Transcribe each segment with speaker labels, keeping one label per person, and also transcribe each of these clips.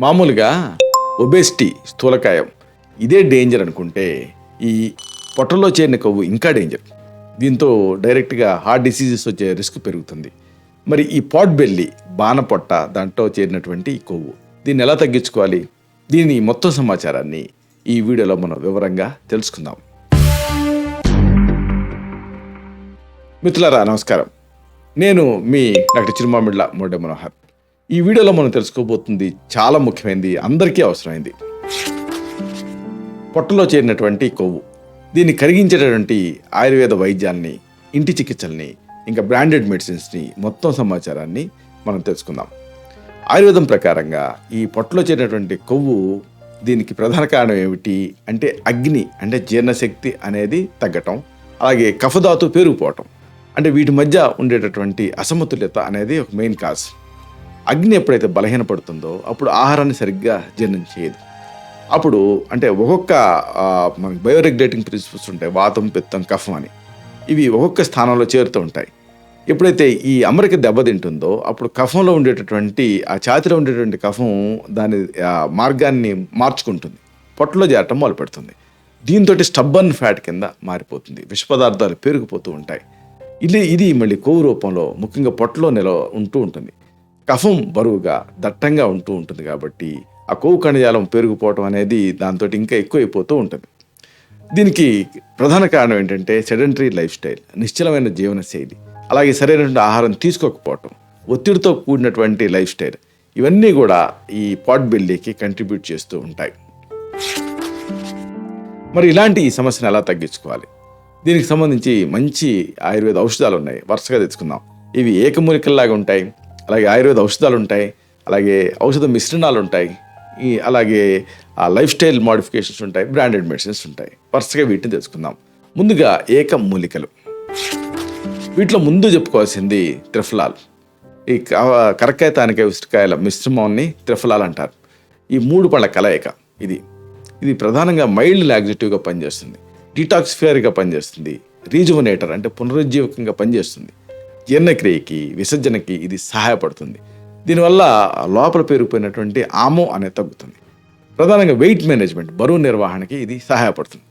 Speaker 1: మామూలుగా ఒబేసిటీ స్థూలకాయం ఇదే డేంజర్ అనుకుంటే ఈ పొట్టలో చేరిన కొవ్వు ఇంకా డేంజర్ దీంతో డైరెక్ట్గా హార్ట్ డిసీజెస్ వచ్చే రిస్క్ పెరుగుతుంది. మరి ఈ పాట్ బెల్లి బాణపొట్ట దాంట్లో చేరినటువంటి ఈ కొవ్వు దీన్ని ఎలా తగ్గించుకోవాలి? దీని మొత్తం సమాచారాన్ని ఈ వీడియోలో మనం వివరంగా తెలుసుకుందాం. మిత్రులారా నమస్కారం. నేను మీ డాక్టర్ చిరుమామిళ్ళ మోడే మనోహర్. ఈ వీడియోలో మనం తెలుసుకోబోతుంది చాలా ముఖ్యమైనది అందరికీ అవసరమైంది. పొట్టలో చేరినటువంటి కొవ్వు దీన్ని కరిగించేటటువంటి ఆయుర్వేద వైద్యాల్ని ఇంటి చికిత్సల్ని ఇంకా బ్రాండెడ్ మెడిసిన్స్ని మొత్తం సమాచారాన్ని మనం తెలుసుకుందాం. ఆయుర్వేదం ప్రకారంగా ఈ పొట్టలో చేరినటువంటి కొవ్వు దీనికి ప్రధాన కారణం ఏమిటి అంటే అగ్ని అంటే జీర్ణశక్తి అనేది తగ్గటం అలాగే కఫధాతు పేరుకుపోవటం. అంటే వీటి మధ్య ఉండేటటువంటి అసమతుల్యత అనేది ఒక మెయిన్ కాజ్. అగ్ని ఎప్పుడైతే బలహీనపడుతుందో అప్పుడు ఆహారాన్ని సరిగ్గా జీర్ణం చేయదు. అప్పుడు అంటే ఒక్కొక్క ఆ, మనకి బయోరెగ్యులేటింగ్ ప్రిన్సిపల్స్ ఉంటాయి వాతం పిత్తం కఫం అని. ఇవి ఒక్కొక్క స్థానంలో చేరుతూ ఉంటాయి. ఎప్పుడైతే ఈ అమరిక దెబ్బతింటుందో అప్పుడు కఫంలో ఉండేటటువంటి ఆ ఛాతిలో ఉండేటువంటి కఫం దాని మార్గాన్ని మార్చుకుంటుంది. పొట్టలో చేరటం మొదలు పెడుతుంది దీంతో స్టబ్బన్ ఫ్యాట్ కింద మారిపోతుంది. విష పదార్థాలు పెరిగిపోతూ ఉంటాయి. ఇది ఇది మళ్ళీ కొవ్వు రూపంలో ముఖ్యంగా పొట్టలో నిలవ ఉంటూ ఉంటుంది. కఫం బరువుగా దట్టంగా ఉంటూ ఉంటుంది కాబట్టి ఆ కొవ్వు కణజాలం పెరిగిపోవటం అనేది దాంతో ఇంకా ఎక్కువైపోతూ ఉంటుంది. దీనికి ప్రధాన కారణం ఏంటంటే సెడెంటరీ లైఫ్ స్టైల్ నిశ్చలమైన జీవన శైలి అలాగే సరైనటువంటి ఆహారం తీసుకోకపోవటం ఒత్తిడితో కూడినటువంటి లైఫ్ స్టైల్ ఇవన్నీ కూడా ఈ పాట్ బిల్లీకి కంట్రిబ్యూట్ చేస్తూ ఉంటాయి. మరి ఇలాంటి ఈ సమస్యను ఎలా తగ్గించుకోవాలి? దీనికి సంబంధించి మంచి ఆయుర్వేద ఔషధాలు ఉన్నాయి. వరుసగా తెచ్చుకుందాం. ఇవి ఏకమూలికల్లాగా ఉంటాయి. అలాగే ఆయుర్వేద ఔషధాలు ఉంటాయి అలాగే ఔషధ మిశ్రణాలు ఉంటాయి ఈ అలాగే ఆ లైఫ్ స్టైల్ మాడిఫికేషన్స్ ఉంటాయి బ్రాండెడ్ మెడిసిన్స్ ఉంటాయి వరుసగా వీటిని తెలుసుకుందాం. ముందుగా ఏక మూలికలు. వీటిలో ముందు చెప్పుకోవాల్సింది త్రిఫలాల్ ఈ క- కరక్కాయ తానికాయ ఉసిరికాయల మిశ్రమాన్ని త్రిఫలాల్ అంటారు. ఈ మూడు పళ్ళ కలయిక ఇది. ఇది ప్రధానంగా మైల్డ్ లాగ్జిటివ్గా పనిచేస్తుంది. డిటాక్స్ఫియర్గా పనిచేస్తుంది. రీజువనేటర్ అంటే పునరుజ్జీవకంగా పనిచేస్తుంది. జీర్ణక్రియకి విసర్జనకి ఇది సహాయపడుతుంది. దీనివల్ల లోపల పేరుపోయినటువంటి ఆమో అనేది తగ్గుతుంది. ప్రధానంగా వెయిట్ మేనేజ్మెంట్ బరువు నిర్వహణకి ఇది సహాయపడుతుంది.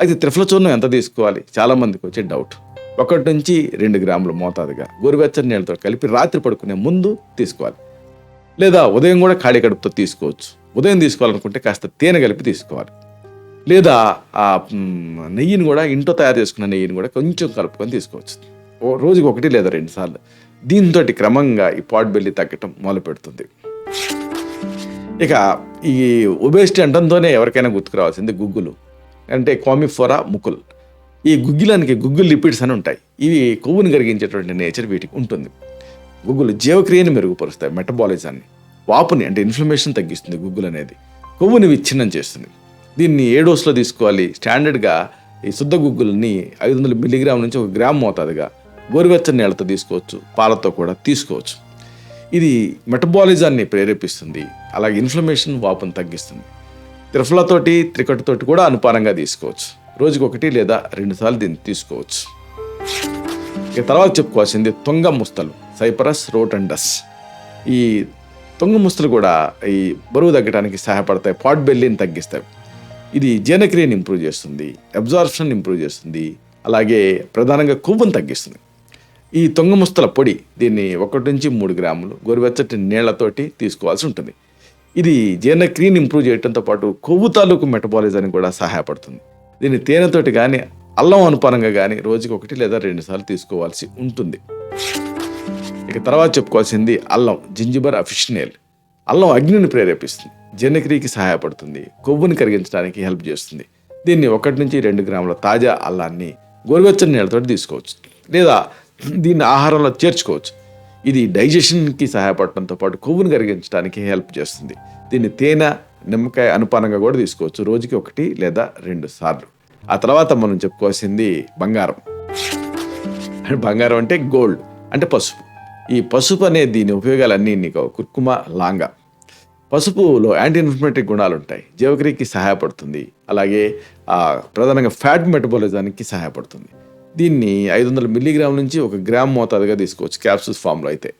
Speaker 1: అయితే త్రిఫలచూర్ణం ఎంత తీసుకోవాలి? చాలామందికి వచ్చే డౌట్. ఒకటి నుంచి రెండు గ్రాములు మోతాదుగా గోరువెచ్చని నీళ్ళతో కలిపి రాత్రి పడుకునే ముందు తీసుకోవాలి. లేదా ఉదయం కూడా ఖాళీ కడుపుతో తీసుకోవచ్చు. ఉదయం తీసుకోవాలనుకుంటే కాస్త తేనె కలిపి తీసుకోవాలి. లేదా ఆ నెయ్యిని కూడా ఇంట్లో తయారు చేసుకున్న నెయ్యిని కూడా కొంచెం కలుపుకొని తీసుకోవచ్చు. ఓ రోజుకి ఒకటి లేదా రెండు సార్లు. దీంతో క్రమంగా ఈ పాట్ బెల్లి తగ్గటం మొదలు పెడుతుంది. ఇక ఈ ఒబేసిటీ అంటంతోనే ఎవరికైనా గుర్తుకు రావాల్సింది గుగ్గులు. అంటే కామిఫోరా ముకుల్. ఈ గుగ్గిలానికి గుగ్గుల్ లిపిడ్స్ అని ఉంటాయి. ఇవి కొవ్వుని కరిగించేటువంటి నేచర్ వీటికి ఉంటుంది. గుగ్గులు జీవక్రియని మెరుగుపరుస్తాయి మెటబాలిజాన్ని. వాపుని అంటే ఇన్ఫ్లమేషన్ తగ్గిస్తుంది గుగ్గులు అనేది. కొవ్వుని విచ్ఛిన్నం చేస్తుంది. దీన్ని ఏ డోస్లో తీసుకోవాలి? స్టాండర్డ్గా ఈ శుద్ధ గుగ్గుల్ని ఐదు వందల మిల్లీగ్రామ్ నుంచి ఒక గ్రామ్ మోతాదుగా గోరువెచ్చని నీళ్ళతో తీసుకోవచ్చు పాలతో కూడా తీసుకోవచ్చు. ఇది మెటబాలిజాన్ని ప్రేరేపిస్తుంది అలాగే ఇన్ఫ్లమేషన్ వాపును తగ్గిస్తుంది. త్రిఫలతోటి త్రికటుతోటి కూడా అనుపానంగా తీసుకోవచ్చు. రోజుకి ఒకటి లేదా రెండు సార్లు దీన్ని తీసుకోవచ్చు. ఇక తర్వాత చెప్పుకోవాల్సింది తొంగ ముస్తలు సైపరస్ రోటండస్ ఈ తొంగ ముస్తలు కూడా ఈ బరువు తగ్గడానికి సహాయపడతాయి పాట్ బెల్లీని తగ్గిస్తాయి. ఇది జీర్ణక్రియని ఇంప్రూవ్ చేస్తుంది అబ్జార్ప్షన్ ఇంప్రూవ్ చేస్తుంది అలాగే ప్రధానంగా కొవ్వును తగ్గిస్తుంది. ఈ తొంగముస్తల పొడి దీన్ని ఒకటి నుంచి మూడు గ్రాములు గోరువెచ్చటి నీళ్ళతోటి తీసుకోవాల్సి ఉంటుంది. ఇది జీర్ణక్రియని ఇంప్రూవ్ చేయడంతో పాటు కొవ్వు తాలూకు మెటబాలిజానికి కూడా సహాయపడుతుంది. దీన్ని తేనెతోటి కానీ అల్లం అనుపానంగా కానీ రోజుకి ఒకటి లేదా రెండు సార్లు తీసుకోవాల్సి ఉంటుంది. ఇక తర్వాత చెప్పుకోవాల్సింది అల్లం జింజిబర్ అఫిషినేల్ అల్లం అగ్నిని ప్రేరేపిస్తుంది జీర్ణక్రియకి సహాయపడుతుంది కొవ్వుని కరిగించడానికి హెల్ప్ చేస్తుంది. దీన్ని ఒకటి నుంచి రెండు గ్రాముల తాజా అల్లాన్ని గోరువెచ్చని నీళ్ళతో తీసుకోవచ్చు. లేదా దీన్ని ఆహారంలో చేర్చుకోవచ్చు. ఇది డైజెషన్కి సహాయపడటంతో పాటు కొవ్వును కరిగించడానికి హెల్ప్ చేస్తుంది. దీన్ని తేనె నిమ్మకాయ అనుపానంగా కూడా తీసుకోవచ్చు. రోజుకి ఒకటి లేదా రెండు సార్లు. ఆ తర్వాత మనం చెప్పుకోవాల్సింది బంగారం. బంగారం అంటే గోల్డ్ అంటే పసుపు. ఈ పసుపు అనే దీని ఉపయోగాలన్నీ నీకు కుర్కుమ లాంగా. పసుపులో యాంటీ ఇన్ఫ్లమేటరీ గుణాలు ఉంటాయి జీవక్రియకి సహాయపడుతుంది. అలాగే ప్రధానంగా ఫ్యాట్ మెటబాలిజానికి సహాయపడుతుంది. దీన్ని ఐదు వందల మిల్లీగ్రామ్ నుంచి ఒక గ్రామ్ మోతాదుగా తీసుకోవచ్చు క్యాప్సూల్స్ ఫామ్లో అయితే.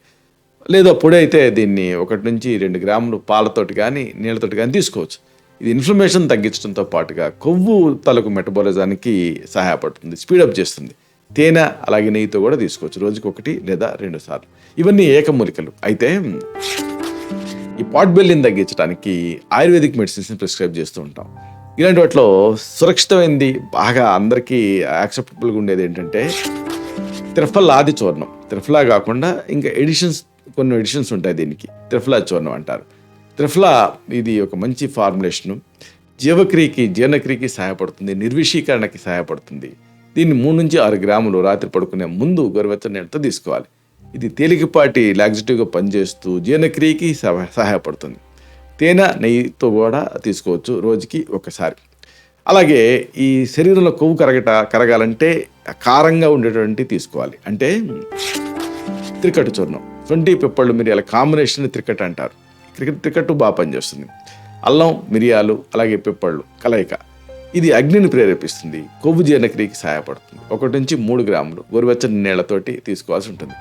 Speaker 1: లేదా పొడి అయితే దీన్ని ఒకటి నుంచి రెండు గ్రాములు పాలతోటి కానీ నీళ్ళతోటి కానీ తీసుకోవచ్చు. ఇది ఇన్ఫ్లమేషన్ తగ్గించడంతో పాటుగా కొవ్వు తలకు మెటబాలిజానికి సహాయపడుతుంది స్పీడప్ చేస్తుంది. తేనె అలాగే నెయ్యితో కూడా తీసుకోవచ్చు రోజుకి ఒకటి లేదా రెండు సార్లు. ఇవన్నీ ఏకమూలికలు. అయితే ఈ పాట్ బెల్లిని తగ్గించడానికి ఆయుర్వేదిక్ మెడిసిన్స్ని ప్రిస్క్రైబ్ చేస్తూ ఉంటాం. ఇలాంటి వాటిలో సురక్షితమైనది బాగా అందరికీ యాక్సెప్టబుల్గా ఉండేది ఏంటంటే త్రిఫల్ ఆది చూర్ణం. త్రిఫలా కాకుండా ఇంకా ఎడిషన్స్ కొన్ని ఎడిషన్స్ ఉంటాయి దీనికి. త్రిఫలా చూర్ణం అంటారు. త్రిఫలా ఇది ఒక మంచి ఫార్ములేషను జీవక్రియకి జీర్ణక్రియకి సహాయపడుతుంది నిర్విషీకరణకి సహాయపడుతుంది. దీన్ని మూడు నుంచి ఆరు గ్రాములు రాత్రి పడుకునే ముందు గోరువెచ్చని నీళ్ళతో తీసుకోవాలి. ఇది తేలికపాటి లాగ్జిటివ్గా పనిచేస్తూ జీర్ణక్రియకి సహాయపడుతుంది. తేనె నెయ్యితో కూడా తీసుకోవచ్చు రోజుకి ఒకసారి అలాగే ఈ శరీరంలో కొవ్వు కరగట కరగాలంటే కారంగా ఉండేటువంటి తీసుకోవాలి. అంటే త్రికట్ చూర్ణం. ట్వంటీ పిప్పళ్ళు మిరియాల కాంబినేషన్ త్రికట్ అంటారు. క్రికెట్ త్రికట్టు బాగా పనిచేస్తుంది. అల్లం మిరియాలు అలాగే పిప్పళ్ళు కలయిక. ఇది అగ్నిని ప్రేరేపిస్తుంది. కొవ్వు జీర్ణక్రియకి సహాయపడుతుంది. ఒకటి నుంచి మూడు గ్రాములు గోరువెచ్చని నీళ్ళతోటి తీసుకోవాల్సి ఉంటుంది.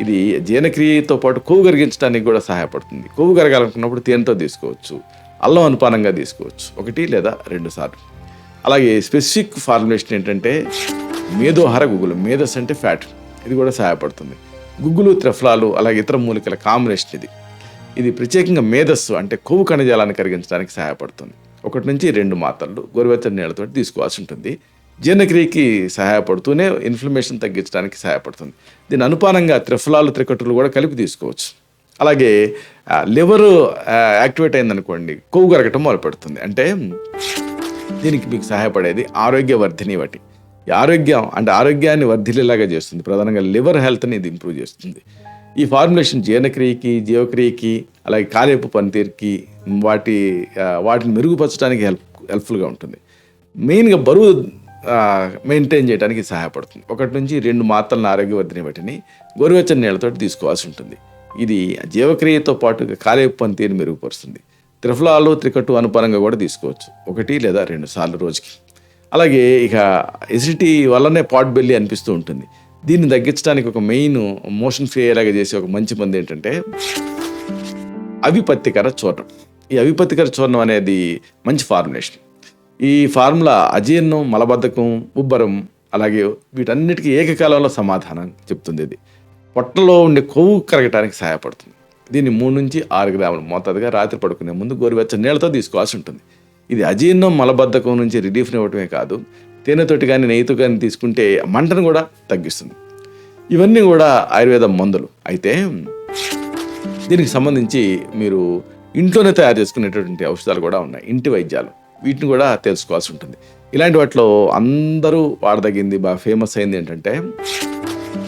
Speaker 1: ఇది జీర్ణక్రియతో పాటు కొవ్వు కరిగించడానికి కూడా సహాయపడుతుంది. కొవ్వు కరగాలనుకున్నప్పుడు తేనెతో తీసుకోవచ్చు. అల్లం అనుపానంగా తీసుకోవచ్చు. ఒకటి లేదా రెండు సార్లు. అలాగే స్పెసిఫిక్ ఫార్ములేషన్ ఏంటంటే మేధోహార గుగ్గులు మేధస్ అంటే ఫ్యాట్. ఇది కూడా సహాయపడుతుంది. గుగ్గులు త్రిఫలాలు అలాగే ఇతర మూలికల కాంబినేషన్ ఇది. ఇది ప్రత్యేకంగా మేధస్సు అంటే కొవ్వు కణజాలాన్ని కరిగించడానికి సహాయపడుతుంది. ఒకటి నుంచి రెండు మాత్రలు గోరువెచ్చని నీళ్ళతో తీసుకోవాల్సి ఉంటుంది. జీర్ణక్రియకి సహాయపడుతూనే ఇన్ఫ్లమేషన్ తగ్గించడానికి సహాయపడుతుంది. దీని అనుపానంగా త్రిఫలాలు త్రికటులు కూడా కలిపి తీసుకోవచ్చు. అలాగే లివర్ యాక్టివేట్ అయిందనుకోండి కొవ్వు కరగటం మొదలుపెడుతుంది. అంటే దీనికి మీకు సహాయపడేది ఆరోగ్యవర్ధిని వాటి. ఆరోగ్యం అంటే ఆరోగ్యాన్ని వర్ధిల్లేలాగా చేస్తుంది. ప్రధానంగా లివర్ హెల్త్ని ఇది ఇంప్రూవ్ చేస్తుంది. ఈ ఫార్ములేషన్ జీర్ణక్రియకి జీవక్రియకి అలాగే కాలేపు పనితీరుకి వాటి వాటిని మెరుగుపరచడానికి హెల్ప్ హెల్ప్ఫుల్గా ఉంటుంది. మెయిన్గా బరువు మెయింటైన్ చేయడానికి సహాయపడుతుంది. ఒకటి నుంచి రెండు మాత్రలను ఆరోగ్యవర్ధిని వాటిని గోరువెచ్చని నీళ్ళతో తీసుకోవాల్సి ఉంటుంది. ఇది జీవక్రియతో పాటు కాలేపు పనితీరుని మెరుగుపరుస్తుంది. త్రిఫలాలు త్రికట్టు అనుపానంగా కూడా తీసుకోవచ్చు. ఒకటి లేదా రెండు సార్లు రోజుకి. అలాగే ఇక ఎసిడిటీ వల్లనే పాట్ బెల్లి అనిపిస్తూ ఉంటుంది. దీన్ని తగ్గించడానికి ఒక మెయిన్ మోషన్ ఫ్రీ అయ్యేలాగా చేసే ఒక మంచి మంది ఏంటంటే అవిపత్తికర చూర్ణం. ఈ అవిపత్తికర చూర్ణం అనేది మంచి ఫార్ములేషన్ ఈ ఫార్ములా అజీర్ణం మలబద్ధకం ఉబ్బరం అలాగే వీటన్నిటికీ ఏకకాలంలో సమాధానం చెప్తుంది ఇది. పొట్టలో ఉండే కొవ్వు కరగటానికి సహాయపడుతుంది. దీన్ని మూడు నుంచి ఆరు గ్రాములు మోతాదుగా రాత్రి పడుకునే ముందు గోరువెచ్చని నీళ్ళతో తీసుకోవాల్సి ఉంటుంది. ఇది అజీర్ణం మలబద్ధకం నుంచి రిలీఫ్ని ఇవ్వటమే కాదు తేనెతోటి కానీ నెయ్యితో కానీ తీసుకుంటే మంటను కూడా తగ్గిస్తుంది. ఇవన్నీ కూడా ఆయుర్వేద మందులు. అయితే దీనికి సంబంధించి మీరు ఇంట్లోనే తయారు చేసుకునేటటువంటి ఔషధాలు కూడా ఉన్నాయి. ఇంటి వైద్యాలు. వీటిని కూడా తెలుసుకోవాల్సి ఉంటుంది. ఇలాంటి వాటిలో అందరూ వాడదగింది బాగా ఫేమస్ అయింది ఏంటంటే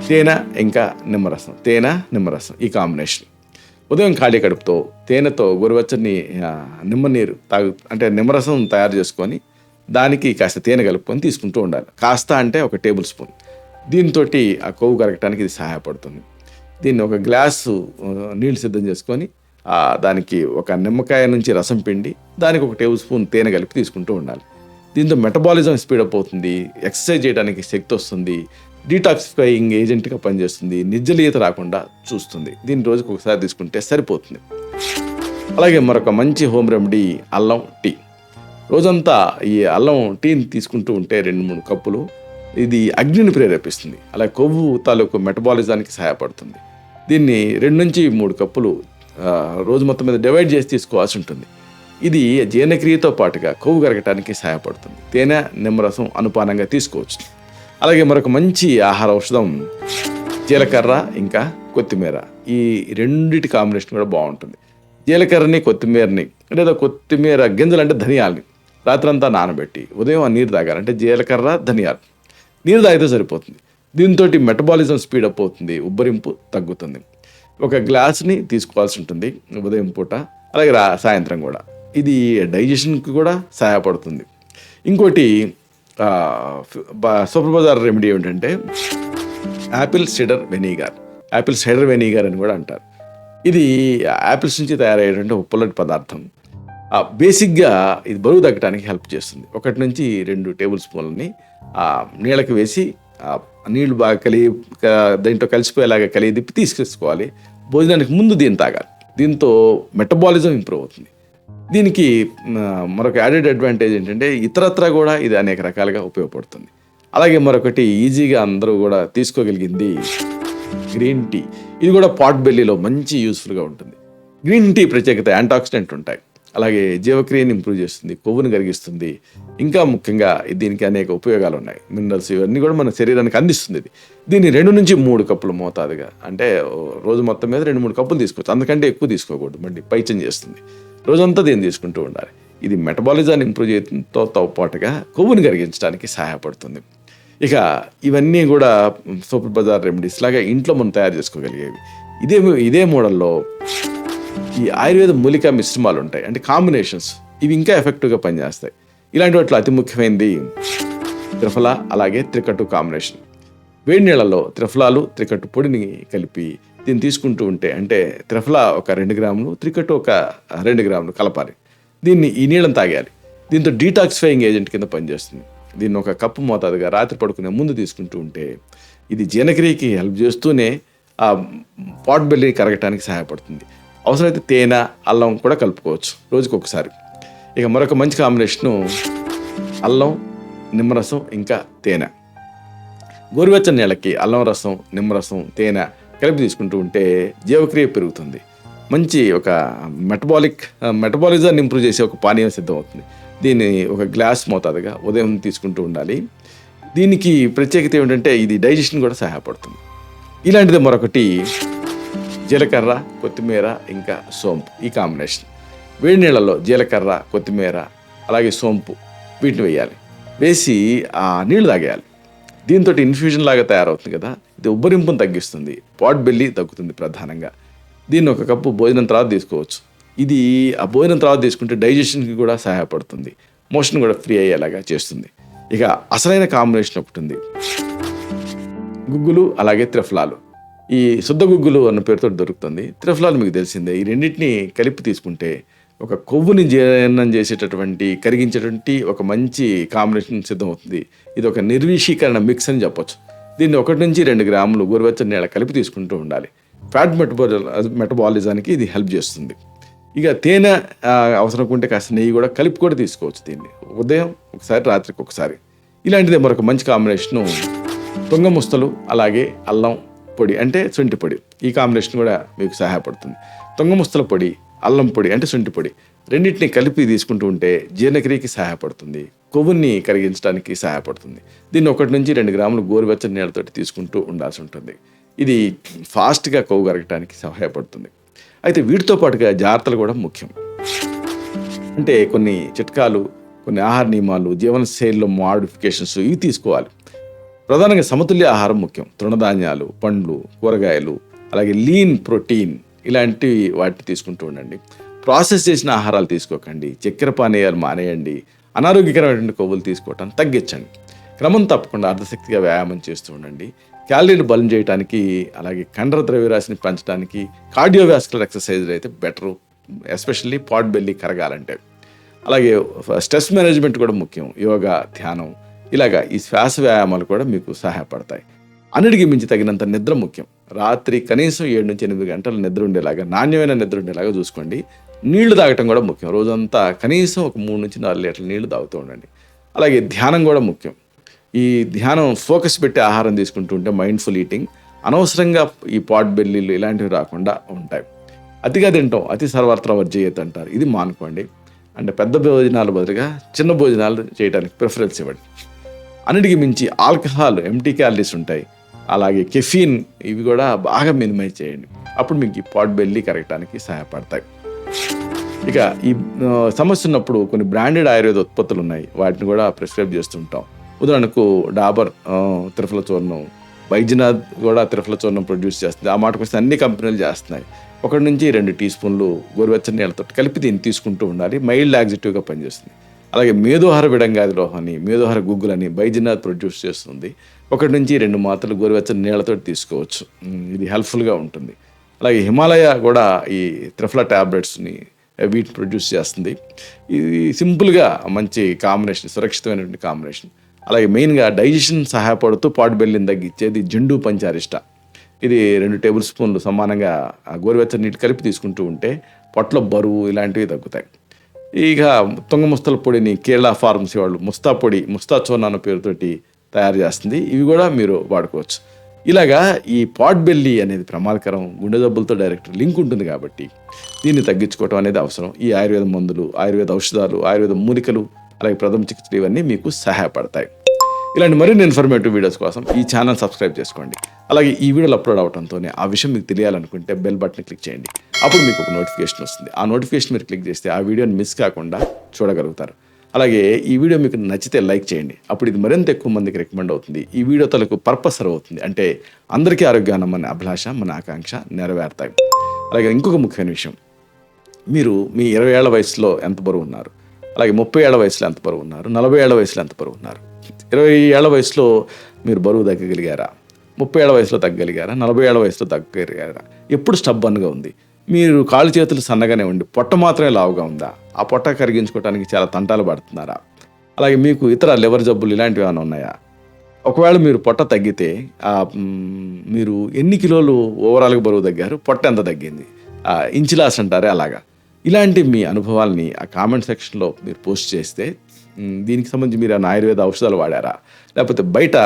Speaker 1: తేనె ఇంకా నిమ్మరసం. తేనె నిమ్మరసం ఈ కాంబినేషన్. ఉదయం ఖాళీ కడుపుతో తేనెతో గోరువెచ్చని నిమ్మ నీరు తాగు అంటే నిమ్మరసం తయారు చేసుకొని దానికి కాస్త తేనె కలుపుకొని తీసుకుంటూ ఉండాలి. కాస్త అంటే ఒక టేబుల్ స్పూన్. దీంతో ఆ కొవ్వు కరగటానికి ఇది సహాయపడుతుంది. దీన్ని ఒక గ్లాసు నీళ్ళు సిద్ధం చేసుకొని దానికి ఒక నిమ్మకాయ నుంచి రసం పిండి దానికి ఒక టేబుల్ స్పూన్ తేనె కలిపి తీసుకుంటూ ఉండాలి. దీంతో మెటబాలిజం స్పీడప్ అవుతుంది ఎక్సర్సైజ్ చేయడానికి శక్తి వస్తుంది డీటాక్సిఫైయింగ్ ఏజెంట్గా పనిచేస్తుంది నిజ్జలీయత రాకుండా చూస్తుంది. దీన్ని రోజుకు ఒకసారి తీసుకుంటే సరిపోతుంది. అలాగే మరొక మంచి హోమ్ రెమెడీ అల్లం టీ. రోజంతా ఈ అల్లం టీని తీసుకుంటూ ఉంటే రెండు మూడు కప్పులు ఇది అగ్నిని ప్రేరేపిస్తుంది. అలాగే కొవ్వు తాలూకు మెటబాలిజానికి సహాయపడుతుంది. దీన్ని రెండు నుంచి మూడు కప్పులు రోజు మొత్తం మీద డివైడ్ చేసి తీసుకోవాల్సి ఉంటుంది. ఇది జీర్ణక్రియతో పాటుగా కొవ్వు కరగటానికి సహాయపడుతుంది. తేనె నిమ్మరసం అనుపానంగా తీసుకోవచ్చు. అలాగే మరొక మంచి ఆహార ఔషధం జీలకర్ర ఇంకా కొత్తిమీర. ఈ రెండిటి కాంబినేషన్ కూడా బాగుంటుంది. జీలకర్రని కొత్తిమీరని లేదా కొత్తిమీర గింజలు అంటే ధనియాలని రాత్రంతా నానబెట్టి ఉదయం ఆ నీరు తాగాలంటే జీలకర్ర ధనియాలు. నీరు తాగితే సరిపోతుంది. దీంతో మెటబాలిజం స్పీడప్ అవుతుంది ఉబ్బరింపు తగ్గుతుంది. ఒక గ్లాస్ని తీసుకోవాల్సి ఉంటుంది ఉదయం పూట అలాగే రా సాయంత్రం కూడా. ఇది డైజెషన్కి కూడా సహాయపడుతుంది. ఇంకోటి సూపర్ బజార్ రెమెడీ ఏమిటంటే apple cider vinegar. Apple cider vinegar అని కూడా అంటారు. ఇది యాపిల్స్ నుంచి తయారయ్యేటువంటి ఉప్పులటి పదార్థం. బేసిక్గా ఇది బరువు తగ్గడానికి హెల్ప్ చేస్తుంది. ఒకటి నుంచి రెండు టేబుల్ స్పూన్లని నీళ్ళకి వేసి నీళ్ళు బాగా కలిగి దీంట్లో కలిసిపోయేలాగా కలిగి తిప్పి తీసుకేసుకోవాలి భోజనానికి ముందు దీన్ని తాగాలి. దీంతో మెటబాలిజం ఇంప్రూవ్ అవుతుంది. దీనికి మరొక యాడెడ్ అడ్వాంటేజ్ ఏంటంటే ఇతరత్ర కూడా ఇది అనేక రకాలుగా ఉపయోగపడుతుంది. అలాగే మరొకటి ఈజీగా అందరూ కూడా తీసుకోగలిగింది గ్రీన్ టీ. ఇది కూడా పాట్ బెల్లీలో మంచి యూస్ఫుల్గా ఉంటుంది. గ్రీన్ టీ ప్రత్యేకత యాంటాక్సిడెంట్ ఉంటాయి. అలాగే జీవక్రియని ఇంప్రూవ్ చేస్తుంది కొవ్వును కరిగిస్తుంది. ఇంకా ముఖ్యంగా దీనికి అనేక ఉపయోగాలు ఉన్నాయి మినరల్స్ ఇవన్నీ కూడా మన శరీరానికి అందిస్తుంది ఇది. దీన్ని రెండు నుంచి మూడు కప్పులు మోతాదుగా అంటే రోజు మొత్తం మీద రెండు మూడు కప్పులు తీసుకోవచ్చు. అందుకంటే ఎక్కువ తీసుకోకూడదు మళ్ళీ పైచం చేస్తుంది. రోజంతా దీన్ని తీసుకుంటూ ఉండాలి. ఇది మెటబాలిజాన్ని ఇంప్రూవ్ చేయడంతో పాటుగా కొవ్వును కరిగించడానికి సహాయపడుతుంది. ఇక ఇవన్నీ కూడా సూపర్ బజార్ రెమెడీస్ లాగా ఇంట్లో మనం తయారు చేసుకోగలిగేవి. ఇదే ఇదే మోడల్లో ఈ ఆయుర్వేద మూలిక మిశ్రమాలు ఉంటాయి. అంటే కాంబినేషన్స్ ఇవి ఇంకా ఎఫెక్టివ్గా పనిచేస్తాయి. ఇలాంటి వాటిలో అతి ముఖ్యమైనది త్రిఫల అలాగే త్రికట్టు కాంబినేషన్ వేడి నీళ్ళలో త్రిఫలాలు త్రికట్టు పొడిని కలిపి దీన్ని తీసుకుంటూ ఉంటే అంటే త్రిఫల ఒక రెండు గ్రాములు త్రికట్టు ఒక రెండు గ్రాములు కలపాలి. దీన్ని ఈ నీళ్ళని తాగాలి దీంతో డీటాక్సిఫైయింగ్ ఏజెంట్ కింద పనిచేస్తుంది. దీన్ని ఒక కప్పు మోతాదుగా రాత్రి పడుకునే ముందు తీసుకుంటూ ఉంటే ఇది జీర్ణక్రియకి హెల్ప్ చేస్తూనే ఆ పాట్ బెల్లి కరగటానికి సహాయపడుతుంది. అవసరమైతే తేనె అల్లం కూడా కలుపుకోవచ్చు. రోజుకి ఒకసారి. ఇక మరొక మంచి కాంబినేషను అల్లం నిమ్మరసం ఇంకా తేనె. గోరువెచ్చని నెలకి అల్లం రసం నిమ్మరసం తేనె కలిపి తీసుకుంటూ ఉంటే జీవక్రియ పెరుగుతుంది. మంచి ఒక మెటబాలిక్ మెటబాలిజాన్ని ఇంప్రూవ్ చేసే ఒక పానీయం సిద్ధమవుతుంది. దీన్ని ఒక గ్లాస్ మోతాదుగా ఉదయం తీసుకుంటూ ఉండాలి. దీనికి ప్రత్యేకత ఏమిటంటే ఇది డైజెషన్ కూడా సహాయపడుతుంది. ఇలాంటిది మరొకటి జీలకర్ర కొత్తిమీర ఇంకా సోంపు ఈ కాంబినేషన్. వేడి నీళ్ళలో జీలకర్ర కొత్తిమీర అలాగే సోంపు వీటిని వేయాలి. వేసి ఆ నీళ్ళు తాగేయాలి. దీంతో ఇన్ఫ్యూజన్ లాగా తయారవుతుంది కదా ఇది ఉబ్బరింపును తగ్గిస్తుంది పాట్ బెల్లి తగ్గుతుంది ప్రధానంగా. దీన్ని ఒక కప్పు భోజనం తర్వాత తీసుకోవచ్చు. ఇది ఆ భోజనం తర్వాత తీసుకుంటే డైజెషన్కి కూడా సహాయపడుతుంది మోషన్ కూడా ఫ్రీ అయ్యేలాగా చేస్తుంది. ఇక అసలైన కాంబినేషన్ ఒకటి ఉంది. గుగ్గులు అలాగే త్రిఫలాలు. ఈ శుద్ధ గుగ్గులు అన్న పేరుతో దొరుకుతుంది. త్రిఫలాలు మీకు తెలిసిందే. ఈ రెండింటిని కలిపి తీసుకుంటే ఒక కొవ్వుని జీర్ణం చేసేటటువంటి కరిగించేటువంటి ఒక మంచి కాంబినేషన్ సిద్ధమవుతుంది. ఇది ఒక నిర్విషీకరణ మిక్స్ అని చెప్పొచ్చు. దీన్ని ఒకటి నుంచి రెండు గ్రాములు గోరువెచ్చని నీళ్ళ కలిపి తీసుకుంటూ ఉండాలి. ఫ్యాట్ మెటబాలి మెటబాలిజానికి ఇది హెల్ప్ చేస్తుంది. ఇక తేనె అవసరం ఉంటే కాస్త నెయ్యి కూడా కలిపి కూడా తీసుకోవచ్చు దీన్ని. ఉదయం ఒకసారి రాత్రికి ఒకసారి. ఇలాంటిదే మరొక మంచి కాంబినేషను తుంగ ముస్తలు అలాగే అల్లం పొడి అంటే శొంఠి పొడి. ఈ కాంబినేషన్ కూడా మీకు సహాయపడుతుంది. తొంగముస్తల పొడి అల్లం పొడి అంటే శొంఠి పొడి. రెండింటిని కలిపి తీసుకుంటూ ఉంటే జీర్ణక్రియకి సహాయపడుతుంది. కొవ్వుని కరిగించడానికి సహాయపడుతుంది. దీన్ని ఒకటి నుంచి రెండు గ్రాములు గోరువెచ్చని నీళ్ళతోటి తీసుకుంటూ ఉండాల్సి ఉంటుంది. ఇది ఫాస్ట్గా కొవ్వు కరగటానికి సహాయపడుతుంది. అయితే వీటితో పాటుగా జాగ్రత్తలు కూడా ముఖ్యం. అంటే కొన్ని చిట్కాలు కొన్ని ఆహార నియమాలు జీవన శైలిలో మాడిఫికేషన్స్ ఇవి తీసుకోవాలి. ప్రధానంగా సమతుల్య ఆహారం ముఖ్యం. తృణధాన్యాలు పండ్లు కూరగాయలు అలాగే లీన్ ప్రోటీన్ ఇలాంటి వాటిని తీసుకుంటూ ఉండండి. ప్రాసెస్ చేసిన ఆహారాలు తీసుకోకండి. చక్కెర పానీయాలు మానేయండి. అనారోగ్యకరమైనటువంటి కొవ్వులు తీసుకోవటం తగ్గించండి. క్రమం తప్పకుండా అర్ధశక్తిగా వ్యాయామం చేస్తూ ఉండండి. క్యాలరీలు బలం చేయడానికి అలాగే కండర ద్రవ్యరాశిని పెంచడానికి కార్డియోవాస్కులర్ ఎక్సర్సైజ్లు అయితే బెటరు ఎస్పెషల్లీ పాట్ బెల్లి కరగాలంటే. అలాగే స్ట్రెస్ మేనేజ్మెంట్ కూడా ముఖ్యం. యోగా ధ్యానం ఇలాగా ఈ శ్వాస వ్యాయామాలు కూడా మీకు సహాయపడతాయి. అన్నిటికీ మించి తగినంత నిద్ర ముఖ్యం. రాత్రి కనీసం ఏడు నుంచి ఎనిమిది గంటలు నిద్ర ఉండేలాగా నాణ్యమైన నిద్ర ఉండేలాగా చూసుకోండి. నీళ్ళు తాగటం కూడా ముఖ్యం. రోజంతా కనీసం ఒక మూడు నుంచి నాలుగు లీటర్ల నీళ్ళు తాగుతూ ఉండండి. అలాగే ధ్యానం కూడా ముఖ్యం. ఈ ధ్యానం ఫోకస్ పెట్టి ఆహారం తీసుకుంటూ ఉంటే మైండ్ఫుల్ ఈటింగ్ అనవసరంగా ఈ పాట్ బెల్లీలు ఇలాంటివి రాకుండా ఉంటాయి. అతిగా తింటాం అతి సర్వత్ర వర్జయ్యత అంటారు. ఇది మానుకోండి. అంటే పెద్ద భోజనాలు బదులుగా చిన్న భోజనాలు చేయడానికి ప్రిఫరెన్స్ ఇవ్వండి. అన్నిటికీ మించి ఆల్కహాల్ ఎంటీ క్యాలరీస్ ఉంటాయి. అలాగే కెఫీన్ ఇవి కూడా బాగా మినిమైజ్ చేయండి. అప్పుడు మీకు ఈ పాట్ బెల్లి కరగటానికి సహాయపడతాయి. ఇక ఈ సమస్య ఉన్నప్పుడు కొన్ని బ్రాండెడ్ ఆయుర్వేద ఉత్పత్తులు ఉన్నాయి. వాటిని కూడా ప్రిస్క్రైబ్ చేస్తుంటాం. ఉదాహరణకు డాబర్ త్రిఫల చూర్ణం. వైద్యనాథ్ కూడా త్రిఫల చూర్ణం ప్రొడ్యూస్ చేస్తుంది. ఆ మాటకు వస్తే అన్ని కంపెనీలు చేస్తున్నాయి. ఒకటి నుంచి రెండు టీ స్పూన్లు గోరువెచ్చని నీళ్ళతో కలిపి దీన్ని తీసుకుంటూ ఉండాలి. మైల్డ్ యాక్జిటివ్గా పనిచేస్తుంది. అలాగే మేధోహార విడంగాది లోహాన్ని మేధోహార గుగ్గులని బైజనాథ్ ప్రొడ్యూస్ చేస్తుంది. ఒకటి నుంచి రెండు మాత్రలు గోరువెచ్చని నీళ్ళతో తీసుకోవచ్చు. ఇది హెల్ప్ఫుల్గా ఉంటుంది. అలాగే హిమాలయ కూడా ఈ త్రిఫల ట్యాబ్లెట్స్ని వీటిని ప్రొడ్యూస్ చేస్తుంది. ఇది సింపుల్గా మంచి కాంబినేషన్ సురక్షితమైనటువంటి కాంబినేషన్. అలాగే మెయిన్గా డైజెషన్ సహాయపడుతూ పాటు బెల్లిని తగ్గించేది జండు పంచారిష్ట. ఇది రెండు టేబుల్ స్పూన్లు సమానంగా గోరువెచ్చని నీటి కలిపి తీసుకుంటూ ఉంటే పొట్ల బరువు ఇలాంటివి తగ్గుతాయి. ఇక తుంగ ముస్తల పొడిని కేరళ ఫార్మసీ వాళ్ళు ముస్తా పొడి ముస్తా చోనా అన్న పేరుతోటి తయారు చేస్తుంది. ఇవి కూడా మీరు వాడుకోవచ్చు. ఇలాగా ఈ పాట్ బెల్లి అనేది ప్రమాదకరం గుండె జబ్బులతో డైరెక్ట్ లింక్ ఉంటుంది కాబట్టి దీన్ని తగ్గించుకోవడం అనేది అవసరం. ఈ ఆయుర్వేద మందులు ఆయుర్వేద ఔషధాలు ఆయుర్వేద మూలికలు అలాగే ప్రథమ చికిత్సలు ఇవన్నీ మీకు సహాయపడతాయి. ఇలాంటి మరిన్ని ఇన్ఫర్మేటివ్ వీడియోస్ కోసం ఈ ఛానల్ సబ్స్క్రైబ్ చేసుకోండి. అలాగే ఈ వీడియోలు అప్లోడ్ అవడంతోనే ఆ విషయం మీకు తెలియాలనుకుంటే బెల్ బటన్ క్లిక్ చేయండి. అప్పుడు మీకు ఒక నోటిఫికేషన్ వస్తుంది. ఆ నోటిఫికేషన్ మీరు క్లిక్ చేస్తే ఆ వీడియోని మిస్ కాకుండా చూడగలుగుతారు. అలాగే ఈ వీడియో మీకు నచ్చితే లైక్ చేయండి. అప్పుడు ఇది మరింత ఎక్కువ మందికి రికమెండ్ అవుతుంది. ఈ వీడియో తలకు పర్పస్ సర్వ్ అవుతుంది. అంటే అందరికీ ఆరోగ్యాన్ని మన అభిలాష మన ఆకాంక్ష నెరవేరుతాయి. అలాగే ఇంకొక ముఖ్యమైన విషయం. మీరు మీ ఇరవై ఏళ్ళ వయసులో ఎంత బరువు ఉన్నారు? అలాగే ముప్పై ఏళ్ళ వయసులో ఎంత బరువు ఉన్నారు? నలభై ఏళ్ళ వయసులో ఎంత బరువు ఉన్నారు? ఇరవై ఏళ్ళ వయసులో మీరు బరువు తగ్గగలిగారా? ముప్పై ఏళ్ళ వయసులో తగ్గగలిగారా? నలభై ఏళ్ళ వయసులో తగ్గగలిగారా? ఎప్పుడు స్టబ్బన్గా ఉంది? మీరు కాళ్ళు చేతులు సన్నగానే ఉండి పొట్ట మాత్రమే లావుగా ఉందా? ఆ పొట్ట కరిగించుకోవడానికి చాలా తంటాలు పడుతున్నారా? అలాగే మీకు ఇతర లివర్ జబ్బులు ఇలాంటివి ఏమైనా ఉన్నాయా? ఒకవేళ మీరు పొట్ట తగ్గితే మీరు ఎన్ని కిలోలు ఓవరాల్గా బరువు తగ్గారు? పొట్ట ఎంత తగ్గింది? ఆ, ఇంచిలాస్ అంటారే అలాగా. ఇలాంటి మీ అనుభవాల్ని ఆ కామెంట్ సెక్షన్లో మీరు పోస్ట్ చేస్తే దీనికి సంబంధించి మీరు ఆయుర్వేద ఔషధాలు వాడారా? లేకపోతే బయట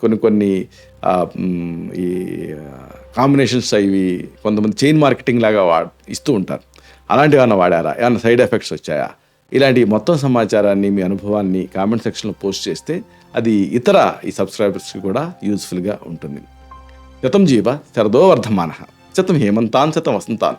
Speaker 1: కొన్ని కొన్ని ఈ కాంబినేషన్స్ ఇవి కొంతమంది చైన్ మార్కెటింగ్ లాగా వా ఇస్తూ ఉంటారు. అలాంటివి ఏమైనా వాడారా? ఏమైనా సైడ్ ఎఫెక్ట్స్ వచ్చాయా? ఇలాంటి మొత్తం సమాచారాన్ని మీ అనుభవాన్ని కామెంట్ సెక్షన్లో పోస్ట్ చేస్తే అది ఇతర ఈ సబ్స్క్రైబర్స్కి కూడా యూజ్ఫుల్గా ఉంటుంది. శతం జీవ శరదో వర్ధమాన. శతం హేమంతాన్ శతం వసంతాన్